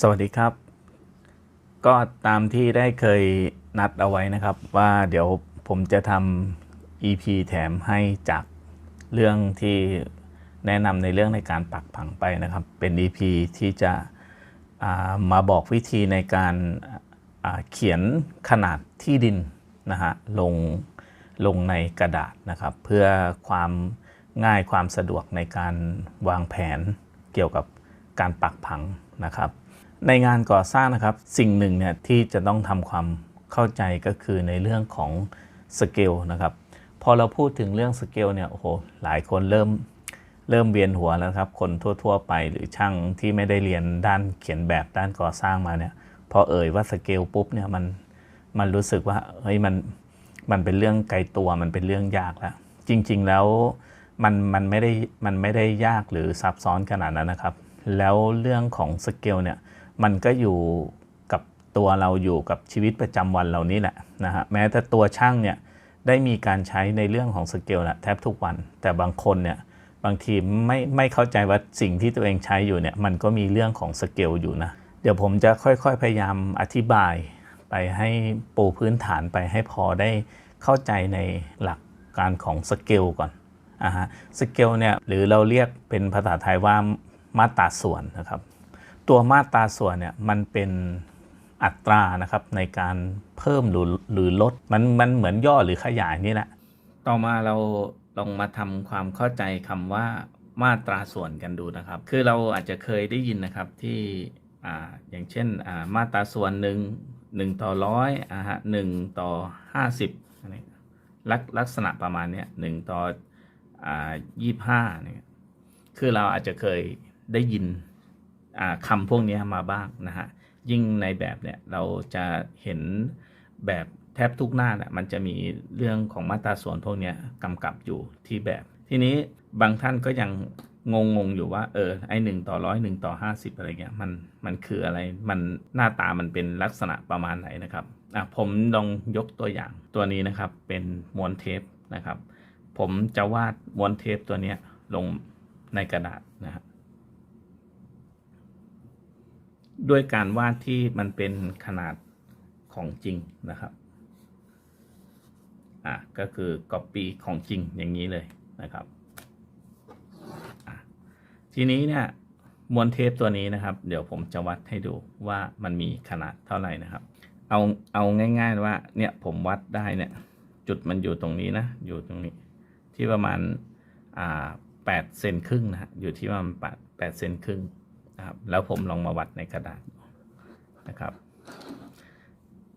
สวัสดีครับ ก็ตามที่ได้เคยนัดเอาไว้นะครับว่าเดี๋ยวผมจะทำ EP แถมให้จากเรื่องที่แนะนำในเรื่องในการปักผังไปนะครับ เป็น EP ที่จะามาบอกวิธีในการาเขียนขนาดที่ดินนะฮะลงลงในกระดาษนะครับ เพื่อความง่ายความสะดวกในการวางแผนเกี่ยวกับการปักผังนะครับ ในงานก่อสร้างนะครับสิ่งหนึ่งเนี่ยที่จะต้องทำความเข้าใจก็คือในเรื่องของสเกลนะครับพอเราพูดถึงเรื่องสเกลเนี่ยโอ้โหหลายคนเริ่มเริ่มเวียนหัวแล้วครับ คนทั่ว ๆ ไปหรือช่างที่ไม่ได้เรียนด้านเขียนแบบด้านก่อสร้างมาเนี่ยพอเอ่ยว่าสเกลปุ๊บเนี่ยมันมันรู้สึกว่าเฮ้ยมันมันเป็นเรื่องไกลตัวมันเป็นเรื่องยากแล้วจริง ๆ แล้วมันมันไม่ได้มันไม่ได้ยากหรือซับซ้อนขนาดนั้นนะครับ แล้วเรื่องของสเกลเนี่ย มันก็อยู่กับตัวเราอยู่กับชีวิตประจำวันเรานี่แหละนะฮะแม้แต่ตัวช่างเนี่ยได้มีการใช้ในเรื่องของสเกลนะแทบทุกวัน แต่บางคนเนี่ยบางทีไม่ไม่เข้าใจว่าสิ่งที่ตัวเองใช้อยู่เนี่ยมันก็มีเรื่องของสเกลอยู่นะ เดี๋ยวผมจะค่อยๆพยายามอธิบายไปให้ปูพื้นฐานไปให้พอได้เข้าใจในหลักการของสเกลก่อนอ่าฮะสเกลเนี่ยหรือเราเรียกเป็นภาษาไทยว่ามาตราส่วนนะครับ ตัวมาตราส่วนเนี่ยมันเป็นอัตรานะครับในการเพิ่มหรือหรือลดมันมันเหมือนย่อหรือขยายนี่แหละ ต่อมาเราลองมาทำความเข้าใจคำว่ามาตราส่วนกันดูนะครับ คือเราอาจจะเคยได้ยินนะครับที่อ่าอย่างเช่นอ่ามาตราส่วนหนึ่งหนึ่งต่อร้อยอ่าฮะหนึ่งต่อห้าสิบลักลักษณะประมาณเนี้ยหนึ่งต่ออ่ายี่ห้าเนี่ยคือเราอาจจะเคยได้ยิน คำพวกนี้มาบ้างนะฮะยิ่งในแบบเนี่ยเราจะเห็นแบบแทบทุกหน้าเนี่ยมันจะมีเรื่องของมาตราส่วนพวกนี้กำกับอยู่ที่แบบ ทีนี้บางท่านก็ยังงงงอยู่ว่าเออไอหนึ่งต่อร้อยหนึ่งต่อห้าสิบอะไรเงี้ยมันมันคืออะไรมันหน้าตามันเป็นลักษณะประมาณไหนนะครับอะผมลองยกตัวอย่างตัวนี้นะครับเป็นม้วนเทปนะครับ ผมจะวาดม้วนเทปตัวนี้ลงในกระดาษนะฮะ ด้วยการวาดที่มันเป็นขนาดของจริงนะครับ อะก็คือ Copy ของจริงอย่างนี้เลยนะครับ ทีนี้เนี่ยมวนเทปตัวนี้นะครับ เดี๋ยวผมจะวัดให้ดูว่ามันมีขนาดเท่าไหร่นะครับ เอาเอาง่าย ๆว่าเนี่ยผมวัดได้เนี่ย จุดมันอยู่ตรงนี้นะ อยู่ตรงนี้ ที่ประมาณอ่าแปดเซนครึ่งนะฮะอยู่ที่ประมาณแปดแปดเซนครึ่ง นะครับแล้วผมลองมาวัดในกระดาษนะครับ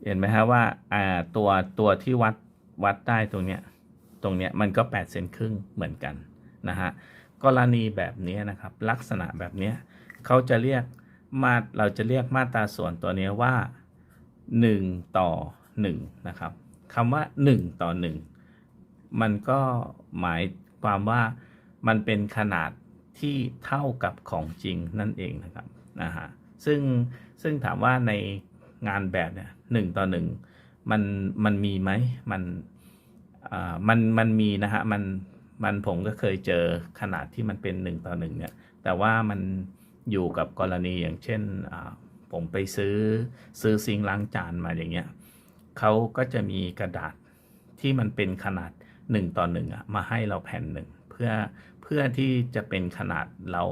เห็นไหมฮะว่าอ่าตัวตัวที่วัดวัดได้ตรงเนี้ยตรงเนี้ยมันก็8เซนครึ่งเหมือนกันนะฮะกรณีแบบนี้นะครับ ลักษณะแบบเนี้ยเขาจะเรียกมาเราจะเรียกมาตราส่วนตัวนี้ว่า 1 ต่อ 1 นะครับคำว่า 1 ต่อ 1 มันก็หมายความว่ามันเป็นขนาด ที่เท่ากับของจริงนั่นเองนะครับนะฮะซึ่งซึ่งถามว่าในงานแบบเนี่ยหนึ่งต่อหนึ่งมันมันมีไหมมันอ่ามันมันมีนะฮะมันมันผมก็เคยเจอขนาดที่มันเป็นหนึ่งต่อหนึ่งเนี่ยแต่ว่ามันอยู่กับกรณีอย่างเช่นอ่าผมไปซื้อซื้อซิงล้างจานมาอย่างเงี้ยเขาก็จะมีกระดาษที่มันเป็นขนาดหนึ่งต่อหนึ่งอะมาให้เราแผ่นหนึ่งเพื่อ พื่อที่จะเป็นขนาดเรา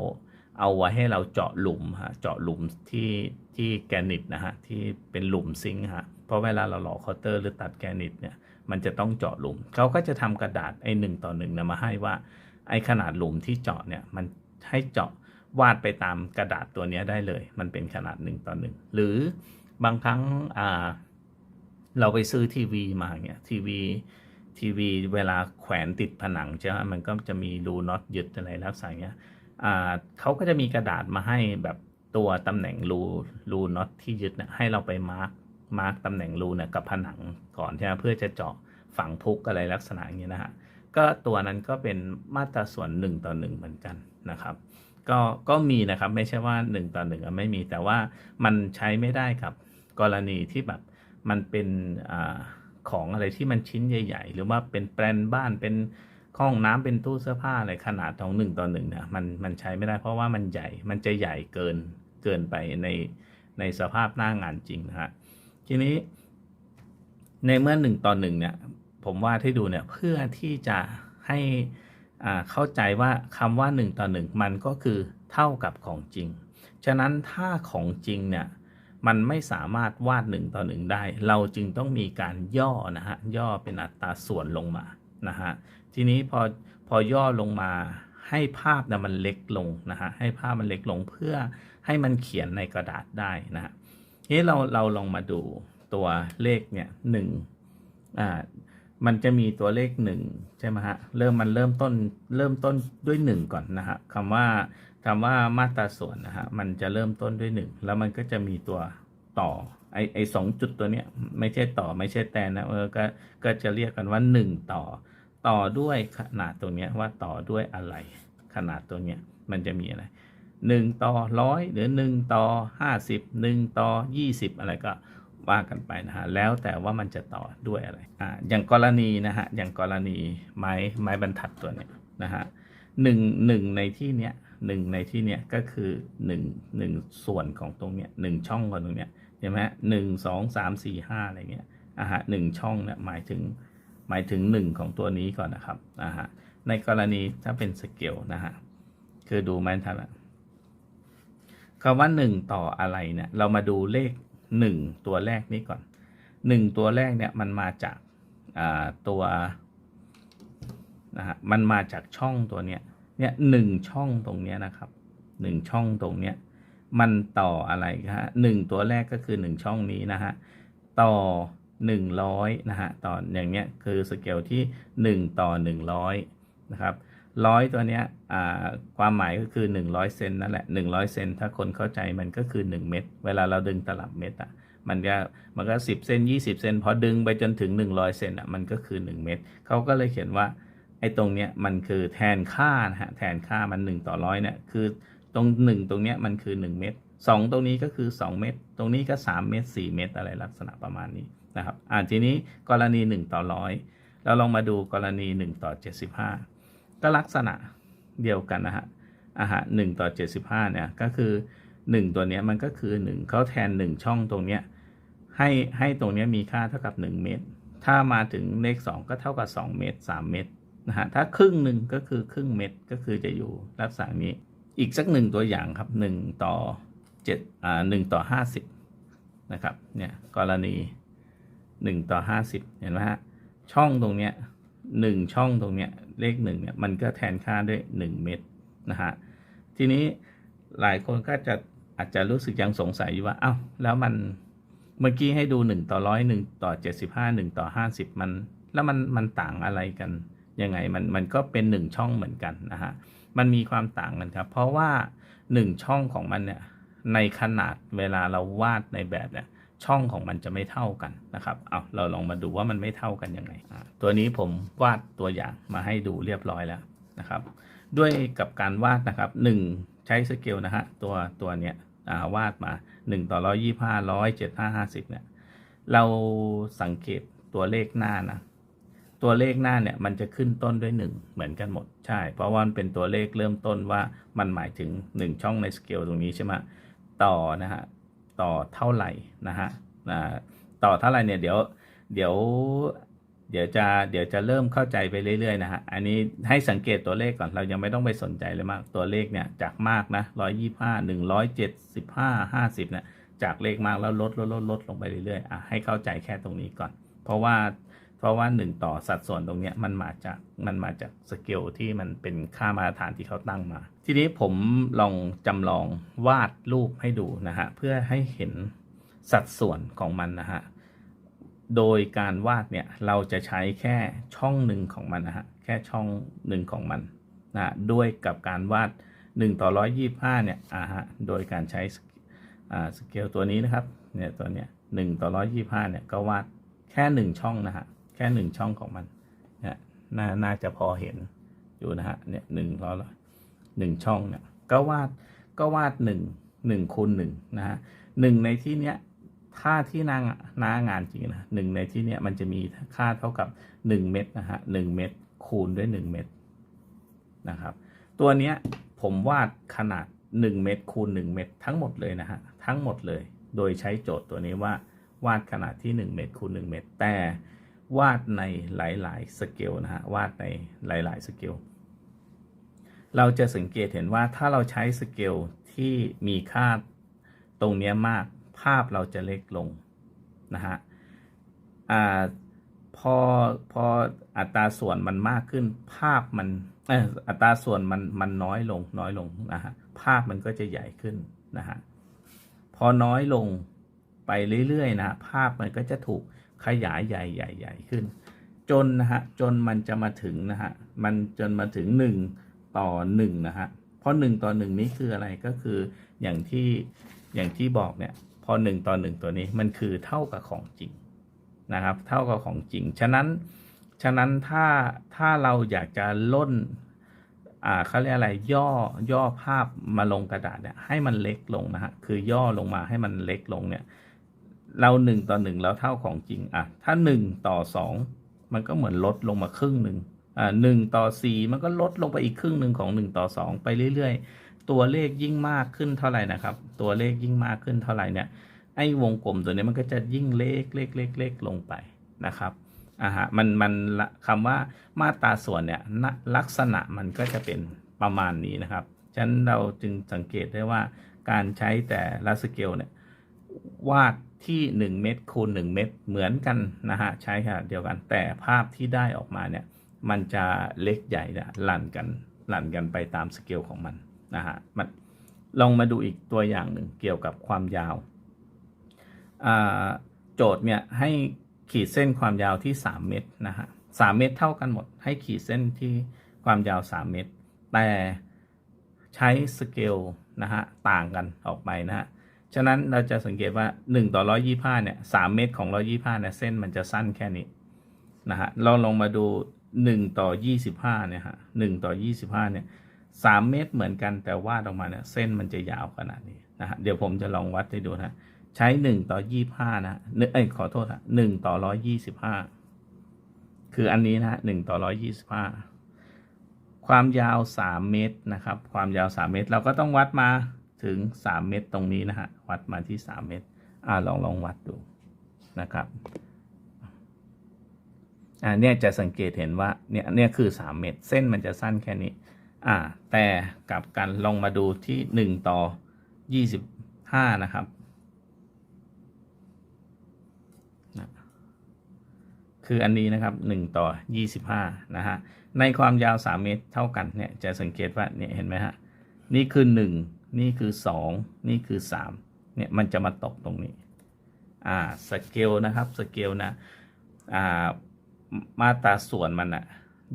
เอาไว้ให้เราเจาะหลุมฮะเจาะหลุมที่ที่แกรนิตนะฮะที่เป็นหลุมซิงค์ฮะเพราะเวลาเราหล่อคาน์เตอร์หรือตัดแกรนิตเนี่ยมันจะต้องเจาะหลุมเขาก็จะทำกระดาษไอ้หนึ่งต่อหนึ่งนะมาให้ว่าไอ้ขนาดหลุมที่เจาะเนี่ยมันให้เจาะวาดไปตามกระดาษตัวนี้ได้เลย มันเป็นขนาดหนึ่งต่อหนึ่งหรือบางครั้งเราไปซื้อทีวีมาเนี่ยทีวี ทีวีเวลาแขวนติดผนังใช่ไหมมันก็จะมีรูน็อตยึดอะไรลักษณะเงี้ยอ่าเขาก็จะมีกระดาษมาให้แบบตัวตำแหน่งรูรูน็อตที่ยึดเนี่ยให้เราไปมาร์กมาร์กตำแหน่งรูเนี่ยกับผนังก่อนใช่ไหมเพื่อจะเจาะฝังพุกอะไรลักษณะอย่างเงี้ยนะฮะก็ตัวนั้นก็เป็นมาตราส่วนหนึ่งต่อหนึ่งเหมือนกันนะครับ ก็ก็มีนะครับไม่ใช่ว่า 1 ต่อ1อะไม่มีแต่ว่ามันใช้ไม่ได้กับกรณีที่แบบมันเป็นอา ของอะไรที่มันชิ้นใหญ่ ๆ หรือว่าเป็นแปลนบ้านเป็นห้องน้ำเป็นตู้เสื้อผ้าอะไรขนาดของ1ต่อ1เนี่ยมันมันใช้ไม่ได้เพราะว่ามันใหญ่มันจะใหญ่เกินเกินไปในในสภาพหน้างานจริงนะฮะทีนี้ ในเมื่อหนึ่งต่อหนึ่งเนี่ย ผมว่าดให้ดูเนี่ยเพื่อที่จะให้อ่าเข้าใจว่าคำว่า1ต่อ1มันก็คือเท่ากับของจริง ฉะนั้นถ้าของจริงเนี่ย มันไม่สามารถวาด1ต่อ1ได้ เราจึงต้องมีการย่อนะฮะย่อเป็นอัตราส่วนลงมานะฮะทีนี้พอพอย่อลงมาให้ภาพนะมันเล็กลงนะฮะให้ภาพมันเล็กลงเพื่อให้มันเขียนในกระดาษได้นะฮะทีนี้เราเราลองมาดูตัวเลขเนี่ยหนึ่งอ่ามันจะมีตัวเลขหนึ่งใช่ไหมฮะเริ่มมันเริ่มต้นเริ่มต้นด้วยหนึ่งก่อนนะฮะคำว่า คำว่ามาตราส่วนนะฮะมันจะเริ่มต้นด้วยหนึ่งแล้วมันก็จะมีตัวต่อไอไอสองจุดตัวเนี้ยไม่ใช่ต่อไม่ใช่แตนนะเออก็ก็จะเรียกกันว่าหนึ่งต่อ ต่อด้วยขนาดตรงเนี้ยว่าต่อด้วยอะไร ขนาดตัวเนี้ยมันจะมีอะไรหนึ่งต่อร้อยหรือหนึ่งต่อห้าสิบหนึ่งต่อยี่สิบอะไรก็ว่ากันไปนะฮะแล้วแต่ว่ามันจะต่อด้วยอะไรอ่าอย่างกรณีนะฮะอย่างกรณีไม้ไม้บรรทัดตัวเนี้ยนะฮะหนึ่งหนึ่งในที่เนี้ย หนึ่งในที่เนี้ยก็คือหนึ่งหนึ่งส่วนของตรงเนี้ยหนึ่งช่องของตรงเนี้ยใช่ไหมฮะหนึ่งสองสามสี่ห้าอะไรเงี้ยอ่าฮะหนึ่งช่องเนี่ยหมายถึงหมายถึงหนึ่งของตัวนี้ก่อนนะครับอ่าฮะในกรณีถ้าเป็นสเกลนะฮะคือดูไม้บรรทัดอะคำว่าหนึ่งต่ออะไรเนี่ยเรามาดูเลขหนึ่งตัวแรกนี้ก่อนหนึ่งตัวแรกเนี่ยมันมาจากอ่าตัวนะฮะมันมาจากช่องตัวเนี้ย เนี่ยหนึ่งช่องตรงเนี้ยนะครับหนึ่งช่องตรงเนี้ยมันต่ออะไรฮะหนึ่งตัวแรกก็คือหนึ่งช่องนี้นะฮะต่อหนึ่งร้อยนะฮะต่ออย่างเนี้ยคือสเกลที่หนึ่งต่อหนึ่งร้อยนะครับร้อยตัวเนี้ยความหมายก็คือ 100 เซนนั่นแหละ 100 เซนถ้าคนเข้าใจมันก็คือ 1 เม็ดเวลาเราดึงตลับเม็ดอะมันก็มันก็ 10 เซน20 เซนพอดึงไปจนถึง 100 เซนอะมันก็คือ 1 เม็ดเขาก็เลยเขียนว่า ไอ้ตรงเนี้ยมันคือแทนค่านะฮะแทนค่ามัน 1 ต่อร้อยเนี่ยคือตรง 1 ตรงเนี้ยมันคือ 1 เม็ด2ตรงนี้ก็คือ 2 เม็ดตรงนี้ก็ 3 เม็ด4เม็ดอะไรลักษณะประมาณนี้นะครับอ่าทีนี้กรณี 1 ต่อร้อยเราลองมาดูกรณี 1 ต่อ 75 ก็ลักษณะเดียวกันนะฮะอ่าฮะหนึ่งต่อเจ็ดสิบห้าเนี่ยก็คือหนึ่งตัวเนี้ยมันก็คือหนึ่งเขาแทนหนึ่งช่องตรงเนี้ยให้ให้ตรงเนี้ยมีค่าเท่ากับหนึ่งเมตรถ้ามาถึงเลขสองก็เท่ากับสองเมตรสามเมตร นะฮะถ้าครึ่งหนึ่งก็คือครึ่งเมตรก็คือจะอยู่ลักษณะนี้อีกสักหนึ่งตัวอย่างครับหนึ่งต่อเจ็ดอ่าหนึ่งต่อห้าสิบนะครับเนี่ยกรณีหนึ่งต่อห้าสิบเห็นไหมฮะช่องตรงเนี้ยหนึ่งช่องตรงเนี้ยเลขหนึ่งเนี่ยมันก็แทนค่าด้วย1เม็ดนะฮะทีนี้หลายคนก็จะอาจจะรู้สึกยังสงสัยอยู่ว่าเอา้าแล้วมันเมื่อกี้ให้ดู1ต่อร้อยหนึ่งต่อ75 1ต่อ50มัน แล้วมันมันต่างอะไรกัน ยังไงมันมันก็เป็น1ช่องเหมือนกันนะฮะมันมีความต่างกันครับ เพราะว่า1ช่องของมันเนี่ยในขนาดเวลาเราวาดในแบบเนี่ยช่องของมันจะไม่เท่ากันนะครับเอาเราลองมาดูว่ามันไม่เท่ากันยังไง ตัวนี้ผมวาดตัวอย่างมาให้ดูเรียบร้อยแล้วนะครับ ด้วยกับการวาดนะครับ 1 ใช้สเกลนะฮะตัวตัวเนี้ยวาดมา 1 ต่อ 125 107 550เนี่ยเราสังเกตตัวเลขหน้านะ ตัวเลขหน้าเนี่ยมันจะขึ้นต้นด้วย 1 เหมือนกันหมดใช่ เพราะว่ามันเป็นตัวเลขเริ่มต้นว่ามันหมายถึง 1 ช่องในสเกลตรงนี้ใช่ไหมต่อนะฮะต่อเท่าไหร่นะฮะต่อเท่าไหร่เนี่ยเดี๋ยวเดี๋ยวเดี๋ยวจะเดี๋ยวจะเริ่มเข้าใจไปเรื่อยๆนะฮะ อันนี้ให้สังเกตตัวเลขก่อนเรายังไม่ต้องไปสนใจเลยมาก ตัวเลขเนี่ยจากมากนะร้อยยี่ห้าหนึ่งร้อยเจ็ดสิบห้าห้าสิบเนี่ยจากเลขมากแล้วลดลดลดลดลงไปเรื่อยๆอะให้เข้าใจแค่ตรงนี้ก่อน เพราะว่า เพราะว่าหนึ่งต่อสัดส่วนตรงนี้มันมาจากมันมาจากสเกลที่มันเป็นค่ามาตรฐานที่เขาตั้งมา ทีนี้ผมลองจำลองวาดรูปให้ดูนะฮะ เพื่อให้เห็นสัดส่วนของมันนะฮะ โดยการวาดเนี่ยเราจะใช้แค่ช่องหนึ่งของมันนะฮะ แค่ช่องหนึ่งของมันนะด้วยกับการวาด 1 ต่อ 125 เนี่ยอ่าฮะ โดยการใช้อ่าสเกลตัวนี้นะครับ เนี่ยตัวเนี้ยหนึ่งต่อ 125 เนี่ยก็วาดแค่หนึ่งช่องนะฮะ แค่หนึ่งช่องของมันเนี่ยน่าน่าจะพอเห็นอยู่นะฮะเนี่ยหนึ่งร้อยหนึ่งช่องเนี่ยก็วาดก็วาดหนึ่งหนึ่งคูณหนึ่งนะฮะหนึ่งในที่เนี้ยค่าที่นาหน้างานจริงนะหนึ่งในที่เนี้ยมันจะมีค่าเท่ากับหนึ่งเม็ดนะฮะหนึ่งเม็ดคูณด้วยหนึ่งเม็ดนะครับ ตัวเนี้ยผมวาดขนาด1เมตรคูณ1เมตรทั้งหมดเลยนะฮะทั้งหมดเลย โดยใช้โจทย์ตัวนี้ว่าวาดขนาดที่1เมตรคูณ1เมตรแต่ วาดในหลายๆสเกลนะฮะวาดในหลายๆสเกลเราจะสังเกตเห็นว่าถ้าเราใช้สเกลที่มีค่าตรงเนี้ยมากภาพเราจะเล็กลงนะฮะอ่าพอพออัตราส่วนมันมากขึ้น ภาพมันอัตราส่วนมันมันน้อยลงน้อยลงนะฮะภาพมันก็จะใหญ่ขึ้นนะฮะพอน้อยลงไปเรื่อยๆนะภาพมันก็จะถูก ขยายใหญ่ใหญ่ใหญ่ขึ้น จนนะฮะจนมันจะมาถึงนะฮะมันจนมาถึง 1 ต่อ1นะฮะเพราะ 1 ต่อ 1 นี้คืออะไรก็คืออย่างที่อย่างที่บอกเนี่ยพอ 1 ต่อ 1 ตัวนี้มันคือเท่ากับของจริงนะครับ เท่ากับของจริง ฉะนั้นฉะนั้นถ้าถ้าเราอยากจะล่นอ่าเขาเรียกอะไรย่อย่อภาพมาลงกระดาษเนี่ยให้มันเล็กลงนะฮะคือย่อลงมาให้มันเล็กลงเนี่ย เราหนึ่งต่อหนึ่งแล้วเท่าของจริงอะถ้าหนึ่งต่อสองมันก็เหมือนลดลงมาครึ่งหนึ่งอ่าหนึ่งต่อสี่มันก็ลดลงไปอีกครึ่งหนึ่งของหนึ่งต่อสองไปเรื่อยๆ ตัวเลขยิ่งมากขึ้นเท่าไหร่นะครับ ตัวเลขยิ่งมากขึ้นเท่าไหร่เนี่ยไอ้วงกลมตัวนี้มันก็จะยิ่งเล็กเล็กเล็กเล็กลงไปนะครับอ่าฮะมันมันคำว่ามาตราส่วนเนี่ยลักษณะมันก็จะเป็นประมาณนี้นะครับฉะนั้นเราจึงสังเกตได้ว่าการใช้แต่ละสเกลเนี่ยวาด ที่ 1 เม็ดคูณ1เม็ดเหมือนกันนะฮะใช้ขนาดเดียวกัน แต่ภาพที่ได้ออกมาเนี่ยมันจะเล็กใหญ่เนี่ยหลั่นกันหลั่นกันไปตามสเกลของมันนะฮะมันลองมาดูอีกตัวอย่างหนึ่งเกี่ยวกับความยาวาโจทย์เนี่ยให้ขีดเส้นความยาวที่ 3 เมตรนะฮะสเมตรเท่ากันหมด ให้ขีดเส้นที่ความยาว 3 เมตร แต่ใช้สเกลนะฮะต่างกันออกไปนะฮะ ฉะนั้นเราจะสังเกตว่า 1 ต่อ 125 เนี่ย 3 เมตรของ 125 เนี่ย เส้นมันจะสั้นแค่นี้นะฮะ เราลองมาดู 1 ต่อ 25 เนี่ยฮะ 1 ต่อ 25 เนี่ย 3 เมตรเหมือนกันแต่วาดออกมาเนี่ย เส้นมันจะยาวขนาดนี้นะฮะ เดี๋ยวผมจะลองวัดให้ดูนะ ใช้ 1 ต่อ 25 นะนึกเอ้ยขอโทษฮะ1ต่อ 125 คืออันนี้นะฮะ1ต่อ 125 ความยาว 3 เมตรนะครับ ความยาว 3 เมตร เราก็ต้องวัดมา ถึง 3 เมตรตรงนี้นะฮะ วัดมาที่ 3 เมตร อ่าลองลองวัดดูนะครับ อ่าเนี่ยจะสังเกตเห็นว่าเนี่ยเนี่ยคือ 3 เมตร เส้นมันจะสั้นแค่นี้ อ่า แต่กลับกันลองมาดูที่ 1 ต่อ 25 นะครับนะคืออันนี้นะครับ 1 ต่อ 25 นะฮะ ในความยาว 3 เมตรเท่ากันเนี่ย จะสังเกตว่าเนี่ยเห็นไหมฮะ นี่คือ 1 นี่คือ 2 นี่คือ 3 เนี่ยมันจะมาตกตรงนี้ อ่าสเกลนะครับสเกลนะ อ่ามาตราส่วนมันอะ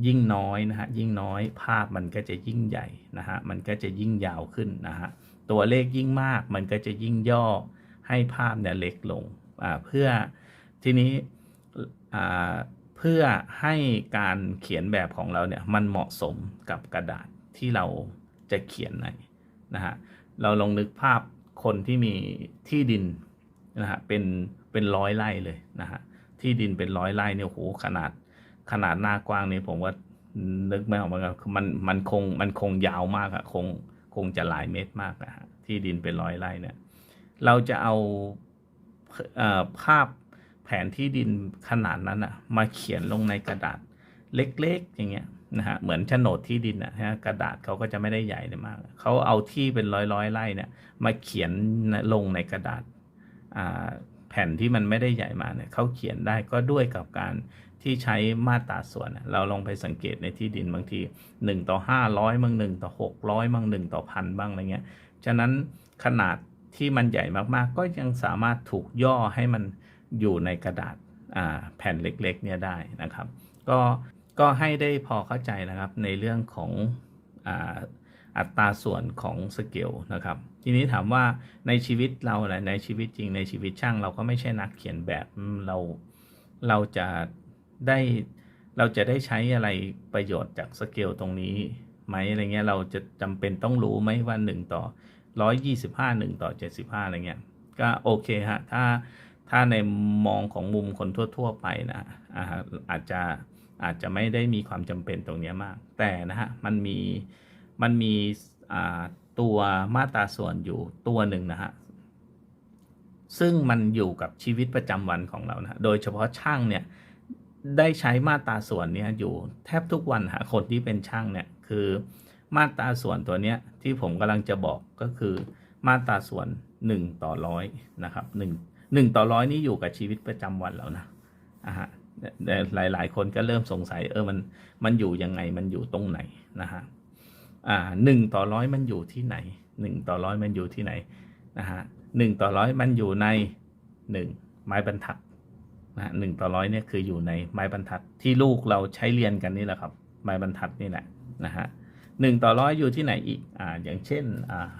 ยิ่งน้อยนะฮะยิ่งน้อยภาพมันก็จะยิ่งใหญ่นะฮะมันก็จะยิ่งยาวขึ้นนะฮะตัวเลขยิ่งมากมันก็จะยิ่งย่อให้ภาพเนี่ยเล็กลงอ่าเพื่อทีนี้อ่าเพื่อให้การเขียนแบบของเราเนี่ยมันเหมาะสมกับกระดาษที่เราจะเขียนใน นะฮะเราลองนึกภาพคนที่มีที่ดินนะฮะเป็นเป็นร้อยไร่เลยนะฮะที่ดินเป็นร้อยไร่เนี่ยโหขนาดขนาดหน้ากว้างนี่ผมว่านึกไม่ออกเหมือนกันมันมันคงมันคงยาวมากอะคงคงจะหลายเมตรมากนะฮะที่ดินเป็นร้อยไร่เนี่ยเราจะเอาเอ่อภาพแผนที่ดินขนาดนั้นอะมาเขียนลงในกระดาษเล็กๆอย่างเงี้ย นะฮะเหมือนโฉนดที่ดินอะฮะกระดาษเขาก็จะไม่ได้ใหญ่เลยมากเขาเอาที่เป็นร้อยร้อยไร่เนี่ยมาเขียนลงในกระดาษอ่าแผ่นที่มันไม่ได้ใหญ่มาเนี่ยเขาเขียนได้ก็ด้วยกับการที่ใช้มาตราส่วน เราลองไปสังเกตในที่ดินบางที 1 ต่อ 500บาง1ต่อ 600บาง1ต่อพันบ้างอะไรเงี้ยฉะนั้นขนาดที่มันใหญ่มากๆ ก็ยังสามารถถูกย่อให้มันอยู่ในกระดาษแผ่นเล็กๆเนี่ยได้นะครับ ก็ ก็ให้ได้พอเข้าใจนะครับในเรื่องของอัตราส่วนของสเกลนะครับ ทีนี้ถามว่าในชีวิตเราแหละในชีวิตจริงในชีวิตช่าง เราก็ไม่ใช่นักเขียนแบบเราเราจะได้เราจะได้ใช้อะไรประโยชน์จากสเกลตรงนี้ไหมอะไรเงี้ยเราจะจำเป็นต้องรู้ไหมว่า1ต่อ125 1ต่อ75อะไรเงี้ยก็โอเคฮะถ้าถ้าในมองของมุมคนทั่ว ๆ ไปนะอาอาจจะ อาจจะไม่ได้มีความจำเป็นตรงนี้มาก แต่นะฮะมันมีมันมีตัวมาตราส่วนอยู่ตัวหนึ่งนะฮะซึ่งมันอยู่กับชีวิตประจำวันของเรานะโดยเฉพาะช่างเนี่ยได้ใช้มาตราส่วนเนี้ยอยู่แทบทุกวันฮะคนที่เป็นช่างเนี่ยคือมาตราส่วนตัวเนี้ยที่ผมกำลังจะบอกก็คือมาตราส่วน 1 ต่อร้อยนะครับ1 1ต่อร้อยนี่อยู่กับชีวิตประจำวันแล้วนะอะฮะ แต่หลายคนก็เริ่มสงสัย เออมันมันอยู่ยังไงมันอยู่ตรงไหนนะฮะอ่าหนึ่งต่อร้อยมันอยู่ที่ไหนหนึ่งต่อร้อยมันอยู่ที่ไหนนะฮะหนึ่งต่อร้อยมันอยู่ในหนึ่งไม้บรรทัดนะฮะหนึ่งต่อร้อยเนี่ยคืออยู่ในไม้บรรทัดที่ลูกเราใช้เรียนกันนี่แหละครับ ไม้บรรทัดนี่แหละนะฮะหนึ่งต่อร้อยอยู่ที่ไหนอีกอ่าอย่างเช่นอ่า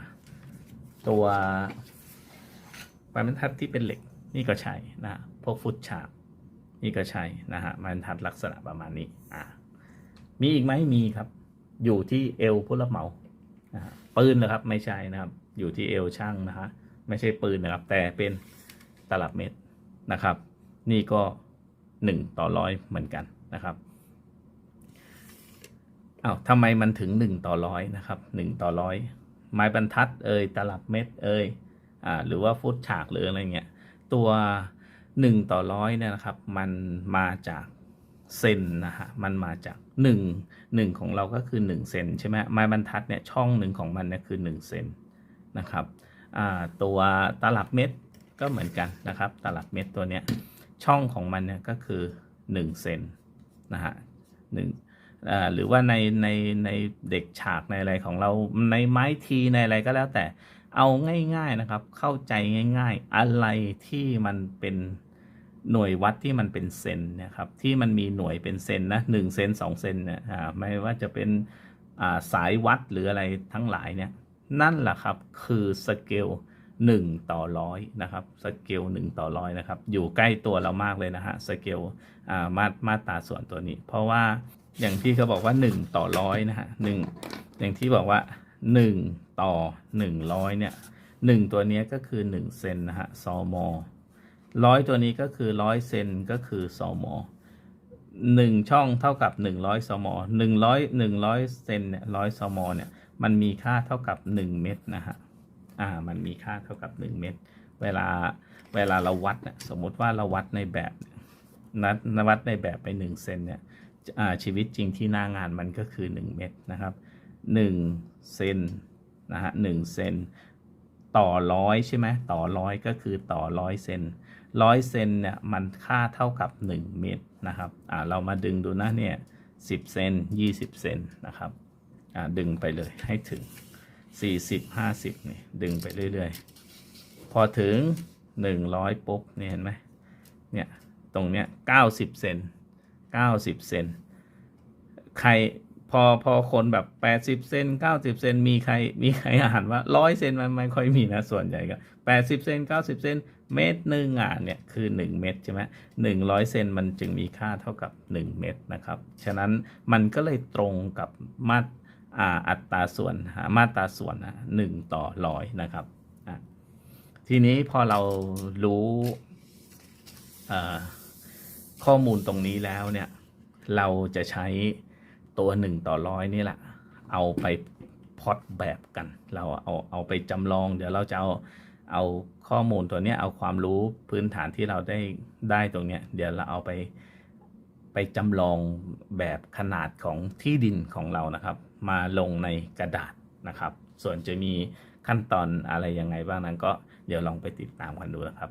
ตัวไม้บรรทัดที่เป็นเหล็กนี่ก็ใช่นะฮะพวกฟุตฉาบ นี่ก็ใช่นะฮะม้บรรทัดลักษณะประมาณนี้อ่ามีอีกไหมมีครับ อยู่ที่เอวผู้รับเหมาปืนนะครับไม่ใช่นะครับ อยู่ที่เอวช่างนะฮะไม่ใช่ปืนนะครับ แต่เป็นตลับเม็ดนะครับ นี่ก็หนึ่งต่อร้อยเหมือนกันนะครับอา้าวทำไมมันถึงหนึ่งต่อร้อยนะครับหนึ่งต่อร้อยไม้บรรทัดเอ่ยตลับเม็ดเอ่ยอ่าหรือว่าฟุตฉากหรืออะไรเงี้ยตัว หนึ่งต่อร้อยเนี่ยนะครับ มันมาจากเซนนะฮะมันมาจากหนึ่งหนึ่งของเราก็คือหนึ่งเซนใช่ไหมไม้บรรทัดเนี่ยช่องหนึ่งของมันเนี่ยคือหนึ่งเซนนะครับตัวตลับเม็ดก็เหมือนกันนะครับ ตลับเม็ดตัวเนี้ยช่องของมันเนี่ยก็คือ 1 เซนนะฮะหนึ่งหรือว่าในในในเด็กฉากในอะไรของเราในไม้ทีในอะไรก็แล้วแต่ เอาง่าย ๆนะครับ เข้าใจง่าย ๆ อะไรที่มันเป็นหน่วยวัดที่มันเป็นเซนนะครับ ที่มันมีหน่วยเป็นเซนนะหนึ่งเซนสองเซนเนี่ยอ่าไม่ว่าจะเป็นอ่าสายวัดหรืออะไรทั้งหลายเนี่ย นั่นแหละครับคือสเกล1ต่อร้อยนะครับสเกล1ต่อร้อยนะครับ อยู่ใกล้ตัวเรามากเลยนะฮะสเกลอ่ามามาตราส่วนตัวนี้ เพราะว่าอย่างที่เขาบอกว่า 1 ต่อร้อยนะฮะหนึ่งอย่างที่บอกว่า 1 ต่อ 100 เนี่ย 1 ตัวนี้ก็คือ 1 เซนนะฮะซมร้อยตัวนี้ก็คือ 100 เซนก็คือซมหนึ่งช่องเท่ากับ 100สม100 100 เซนเนี่ย100สมเนี่ย มันมีค่าเท่ากับ 1 เมตรนะฮะ อ่า มันมีค่าเท่ากับ 1 เมตร เวลา เวลาเราวัดเนี่ยสมมติว่าเราวัดในแบบนัดวัดในแบบไป 1 เซนเนี่ยชีวิตจริงที่หน้างานมันก็คือ 1 เมตรนะครับ 1เซนนะฮะ1เซนต่อร้อยใช่ไหมต่อร้อยก็คือต่อร้อยเซนร้อยเซนเนี่ยมันค่าเท่ากับ 1 เมตรนะครับอ่าเรามาดึงดูนะเนี่ย10เซน20เซนนะครับอ่าดึงไปเลยให้ถึง40 50นี่ดึงไปเรื่อยๆ พอถึง100ปุ๊บนี่เห็นไหมเนี่ยตรงเนี้ย90เซน90เซนใคร พอพอคนแบบ80เซน90เซนมีใครมีใครอ่านว่า100เซนมันไม่ค่อยมีนะส่วนใหญ่ก็80เซน90เซนเมตรหนึ่งอะเนี่ยคือ1เมตรใช่ไหม100เซนมันจึงมีค่าเท่ากับ1เมตรนะครับ ฉะนั้นมันก็เลยตรงกับมาตรอ่าอัตราส่วนหามาตราส่วนนะหนึ่งต่อร้อยนะครับ ทีนี้พอเรารู้ข้อมูลตรงนี้แล้วเนี่ยเราจะใช้ ตัวหนึ่งต่อร้อยนี่แหละ เอาไปพอตแบบกัน เราเอาเอาไปจำลอง เดี๋ยวเราจะเอาเอาข้อมูลตัวนี้เอาความรู้พื้นฐานที่เราได้ได้ตรงเนี้ยเดี๋ยวเราเอาไปไปจำลองแบบขนาดของที่ดินของเรานะครับ มาลงในกระดาษนะครับ ส่วนจะมีขั้นตอนอะไรยังไงบ้างนั้นก็เดี๋ยวลองไปติดตามกันดูนะครับ